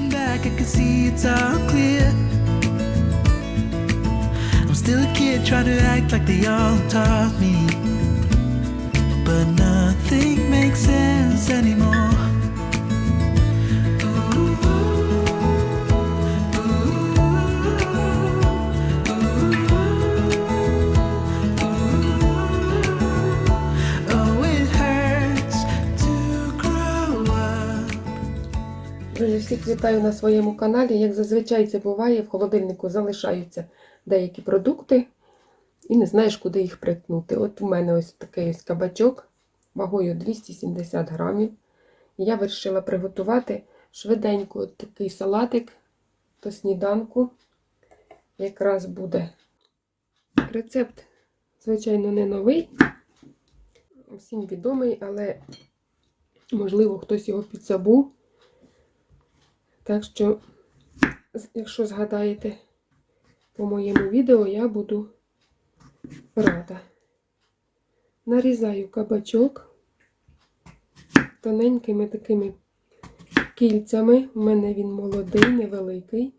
Looking back, I can see it's all clear. I'm still a kid trying to act like they all taught me. But nothing makes sense anymore. Всіх вітаю на своєму каналі. Як зазвичай це буває, в холодильнику залишаються деякі продукти і не знаєш, куди їх приткнути. От у мене ось такий ось кабачок вагою 270 грамів. Я вирішила приготувати швиденько такий салатик до сніданку. Якраз буде рецепт, звичайно, не новий, всім відомий, але можливо хтось його підзабув. Так що, якщо згадаєте по моєму відео, я буду рада. Нарізаю кабачок тоненькими такими кільцями. У мене він молодий, невеликий.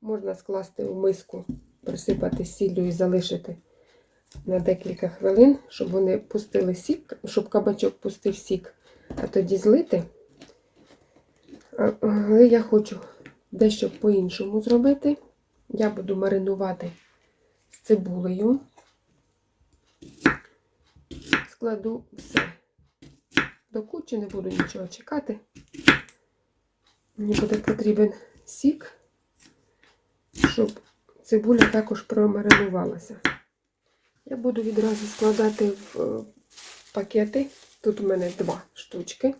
Можна скласти в миску, присипати сіллю і залишити на декілька хвилин, щоб вони пустили сік, щоб кабачок пустив сік, а тоді злити. А- Але я хочу дещо по-іншому зробити. Я буду маринувати з цибулею. Складу все до кучі, не буду нічого чекати. Мені буде потрібен сік, щоб цибуля також промаринувалася. Я буду відразу складати в е, пакети. Тут у мене два штучки.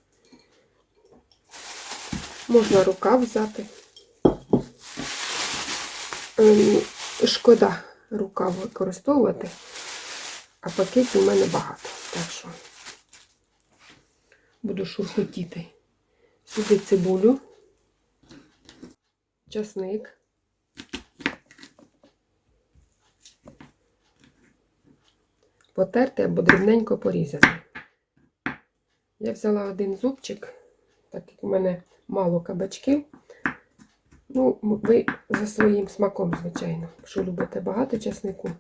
Можна рукав взяти. Ем, Шкода рукав використовувати, а пакетів у мене багато. Так що буду шурхотіти. Сюди цибулю, часник. Потерти або дрібненько порізати. Я взяла один зубчик, так як у мене мало кабачків. Ну, ви за своїм смаком, звичайно, якщо любите багато часнику.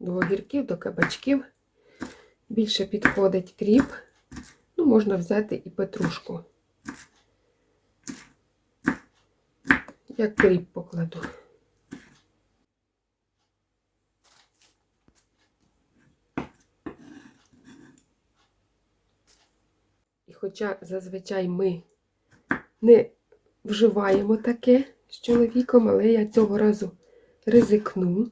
До огірків, до кабачків більше підходить кріп. Ну, можна взяти і петрушку. Я кріп покладу. Хоча зазвичай ми не вживаємо таке з чоловіком, але я цього разу ризикну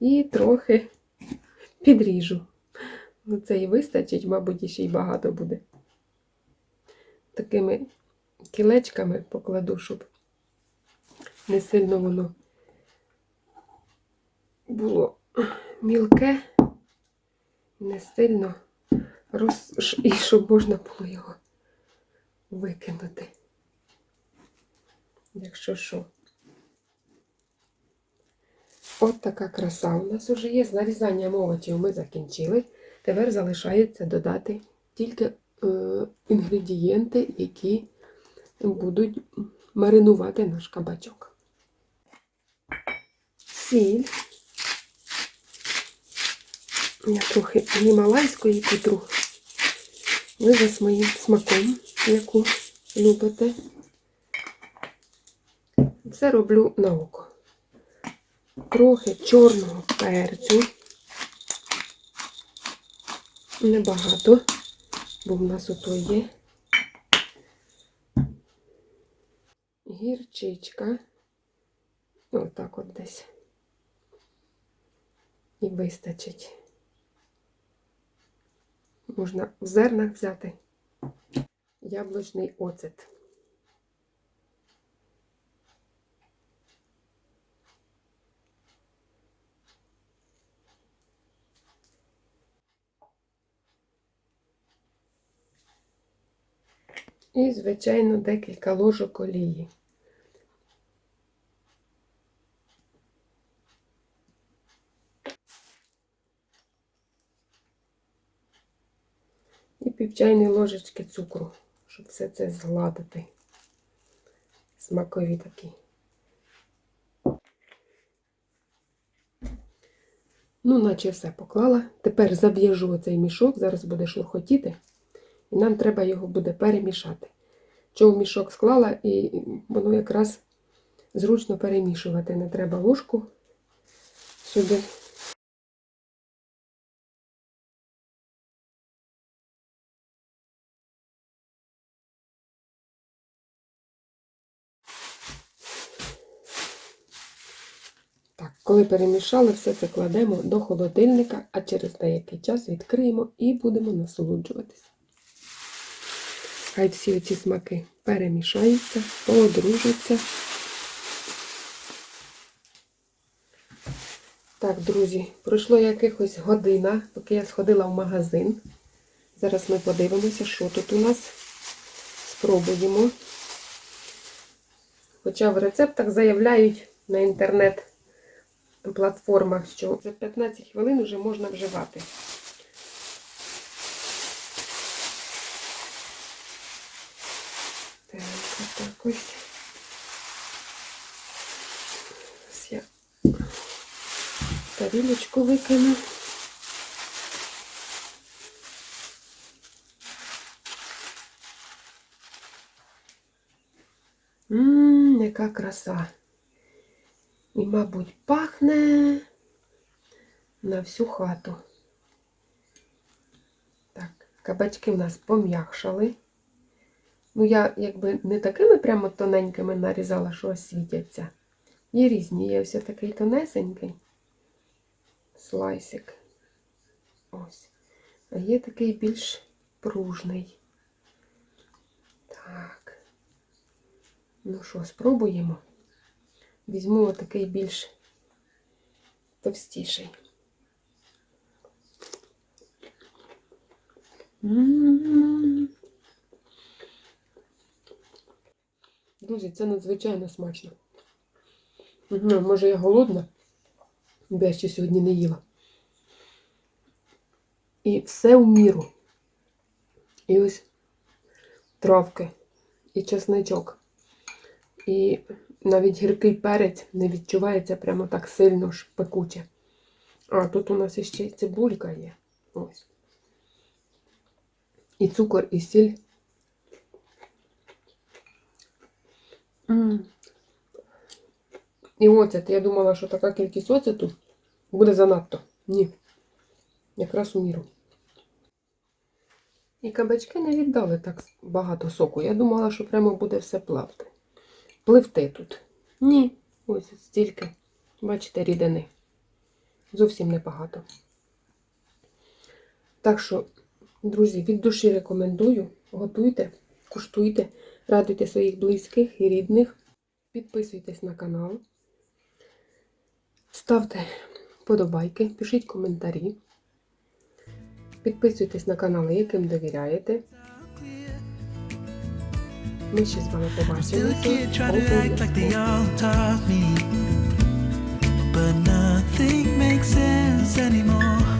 і трохи підріжу. Ну, це і вистачить, мабуть, ще й багато буде. Такими кілечками покладу, щоб не сильно воно було мілке, не сильно роз... і щоб можна було його викинути. Якщо що. От така краса у нас уже є. З нарізанням овочів ми закінчили. Тепер залишається додати тільки е, інгредієнти, які будуть маринувати наш кабачок. Сіль. Я трохи гімалайської котру. Ви за своїм смаком, яку любите. Це роблю на око. Трохи чорного перцю. Небагато, бо в нас ото є. Гірчичка. Отак от десь. І вистачить. Можна в зернах взяти яблучний оцет. І, звичайно, декілька ложок олії. Пів ложечки цукру, щоб все це згладити. Смакові такі. Ну, наче все поклала. Тепер зав'яжу оцей мішок, зараз буде шурхотіти, і нам треба його буде перемішати. Чого мішок склала, і воно якраз зручно перемішувати. Не треба ложку сюди. Коли перемішали, все це кладемо до холодильника, а через деякий час відкриємо і будемо насолоджуватися. Хай всі ці смаки перемішаються, поодружаться. Так, друзі, пройшло якихось година, поки я сходила в магазин. Зараз ми подивимося, що тут у нас. Спробуємо. Хоча в рецептах заявляють на інтернет-платформах, що за 15 хвилин вже можна вживати. Так, отак ось. Зараз я тарілочку викину. Ммм, яка краса. І, мабуть, пахне на всю хату. Так, кабачки в нас пом'якшали. Ну, я якби не такими прямо тоненькими нарізала, що ось світяться. Є різні, є ось такий тонесенький слайсик. Ось. А є такий більш пружний. Так. Ну що, спробуємо. Візьму отакий більш товстіший. Друзі, це надзвичайно смачно. Угу, може я голодна, бо я ще сьогодні не їла. І все в міру. І ось травки, і чесничок. І навіть гіркий перець не відчувається прямо так сильно ж пекуче. А тут у нас іще й цибулька є. Ось. І цукор, і сіль. М. І оцет. Я думала, що така кількість оцету буде занадто. Ні. Якраз у міру. І кабачки не віддали так багато соку. Я думала, що прямо буде все плавати. Пливти тут. Ні. Ось стільки. Бачите, рідини. Зовсім небагато. Так що, друзі, від душі рекомендую. Готуйте, куштуйте, радуйте своїх близьких і рідних. Підписуйтесь на канал. Ставте вподобайки, пишіть коментарі. Підписуйтесь на канали, яким довіряєте. I'm still a kid trying to act like they all taught me, but nothing makes sense anymore.